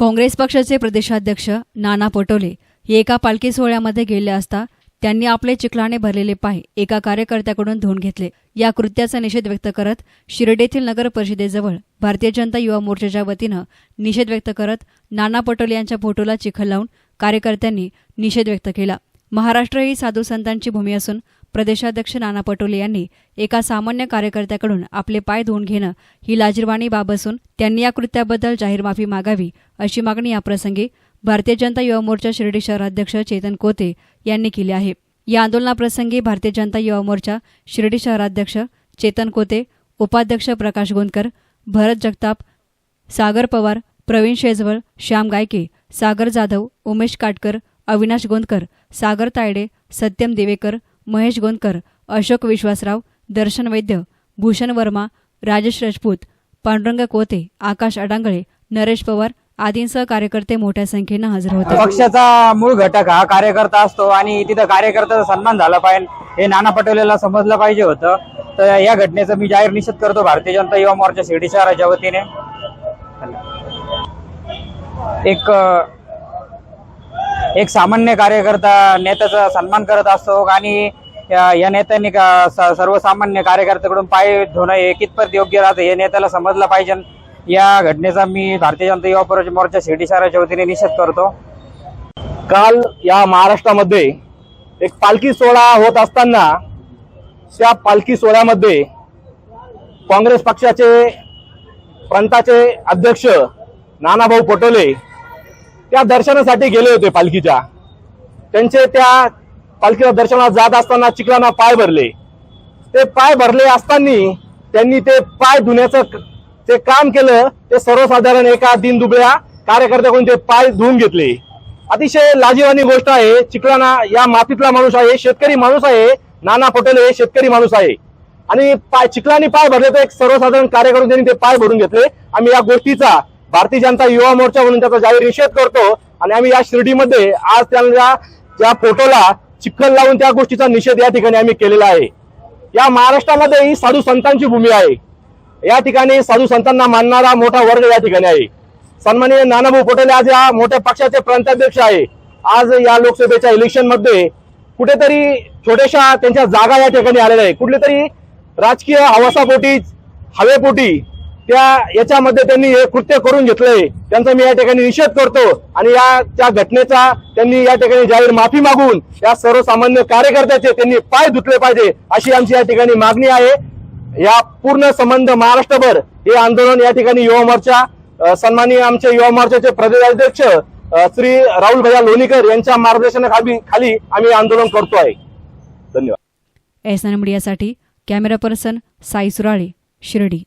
काँग्रेस पक्षाचे प्रदेशाध्यक्ष नाना पटोले हे एका पालखी सोहळ्यामध्ये गेले असता त्यांनी आपले चिखलाने भरलेले पाय एका कार्यकर्त्याकडून धुवून घेतले. या कृत्याचा निषेध व्यक्त करत शिर्डीतील नगर परिषदेजवळ भारतीय जनता युवा मोर्चाच्या वतीनं निषेध व्यक्त करत नाना पटोले यांच्या फोटोला चिखल लावून कार्यकर्त्यांनी निषेध व्यक्त केला. महाराष्ट्र ही साधू संतांची भूमी असून प्रदेशाध्यक्ष नाना पटोले यांनी एका सामान्य कार्यकर्त्याकडून आपले पाय धुवून घेणं ही लाजीरवाणी बाब असून त्यांनी या कृत्याबद्दल जाहीर माफी मागावी अशी मागणी याप्रसंगी भारतीय जनता युवा मोर्चा शिर्डी शहराध्यक्ष चेतन कोते यांनी केली आहे. या आंदोलनाप्रसंगी भारतीय जनता युवा मोर्चा शिर्डी शहराध्यक्ष चेतन कोते उपाध्यक्ष प्रकाश गोंदकर भरत जगताप सागर पवार प्रवीण शेजवळ श्याम गायके सागर जाधव उमेश काटकर अविनाश गोंदकर सागर तायडे सत्यम देवेकर महेश गोंदकर अशोक विश्वासराव दर्शन वैद्य भूषण वर्मा राजेश राजपूत पांडुरंग कोते आकाश अडांगळे नरेश पवार आदींसह कार्यकर्ते मोठ्या संख्येनं हजर होते. पक्षाचा मूळ घटक हा कार्यकर्ता असतो आणि तिथं कार्यकर्त्याचा सन्मान झाला पाहिजे. हे नाना पटोलेला समजलं पाहिजे होतं. तर या घटनेचा मी जाहीर निषेध करतो. भारतीय जनता युवा मोर्चा शिर्डी शहराच्या वतीने एक एक सामान्य कार्यकर्ता नेत्याचा सन्मान करत असतो आणि या या नेत्यांनी का- स- सर्वसामान्य कार्यकर्त्याकडून पाय धुणं हे कितपत योग्य राहतं हे नेत्याला समजलं पाहिजे. या घटनेचा मी भारतीय जनता युवा मोर्चा शिर्डी शहराच्या वतीने निषेध करतो. काल या महाराष्ट्रामध्ये एक पालखी सोहळा होत असताना त्या पालखी सोहळ्यामध्ये काँग्रेस पक्षाचे प्रांताचे अध्यक्ष नानाभाऊ पटोले त्या दर्शनासाठी गेले होते पालखीच्या. त्यांचे त्या पालखीला दर्शनात जात असताना चिखलाना पाय भरले. ते पाय भरले असताना त्यांनी ते पाय धुण्याचं ते काम केलं. ते सर्वसाधारण एका दिन दुबळ्या कार्यकर्त्याकडून ते पाय धुवून घेतले. अतिशय लाजीवानी गोष्ट आहे. चिखलाना या मातीतला माणूस आहे शेतकरी माणूस आहे. नाना पटेल हे शेतकरी माणूस आहे. आणि पाय चिखलानी पाय भरले तर एक सर्वसाधारण कार्यकर्ते त्यांनी ते पाय भरून घेतले. आम्ही या गोष्टीचा भारतीय जनता युवा मोर्चा म्हणून त्याचा जाहीर निषेध करतो. आणि आम्ही या शिर्डीमध्ये आज त्यांना ज्या फोटोला चिखल लावून त्या गोष्टीचा निषेध या ठिकाणी आम्ही केलेला आहे. या महाराष्ट्रामध्ये ही साधू संतांची भूमी आहे. या ठिकाणी साधू संतांना मानणारा मोठा वर्ग या ठिकाणी आहे. सन्माननीय नानाभाऊ पटोले आज या मोठ्या पक्षाचे प्रांताध्यक्ष आहे. आज या लोकसभेच्या इलेक्शनमध्ये कुठेतरी छोट्याशा त्यांच्या जागा या ठिकाणी आलेल्या आहे कुठले तरी राजकीय हवासापोटी हवेपोटी त्या याच्यामध्ये त्यांनी हे कृत्य करून घेतलंय. त्यांचा मी या ठिकाणी निषेध करतो आणि या त्या घटनेचा त्यांनी या ठिकाणी जाहीर माफी मागून या सर्वसामान्य कार्यकर्त्याचे त्यांनी पाय धुतले पाहिजे अशी आमची या ठिकाणी मागणी आहे. या पूर्ण संबंध महाराष्ट्रभर हे आंदोलन या ठिकाणी युवा मोर्चा अ, सन्माननीय आमचे युवा मोर्चाचे प्रदेशाध्यक्ष श्री राहुल भैया लोणीकर यांच्या मार्गदर्शनाखाली खाली आम्ही आंदोलन करतो आहे. धन्यवाद. एस मीडियासाठी कॅमेरा पर्सन साई सुराळे शिर्डी.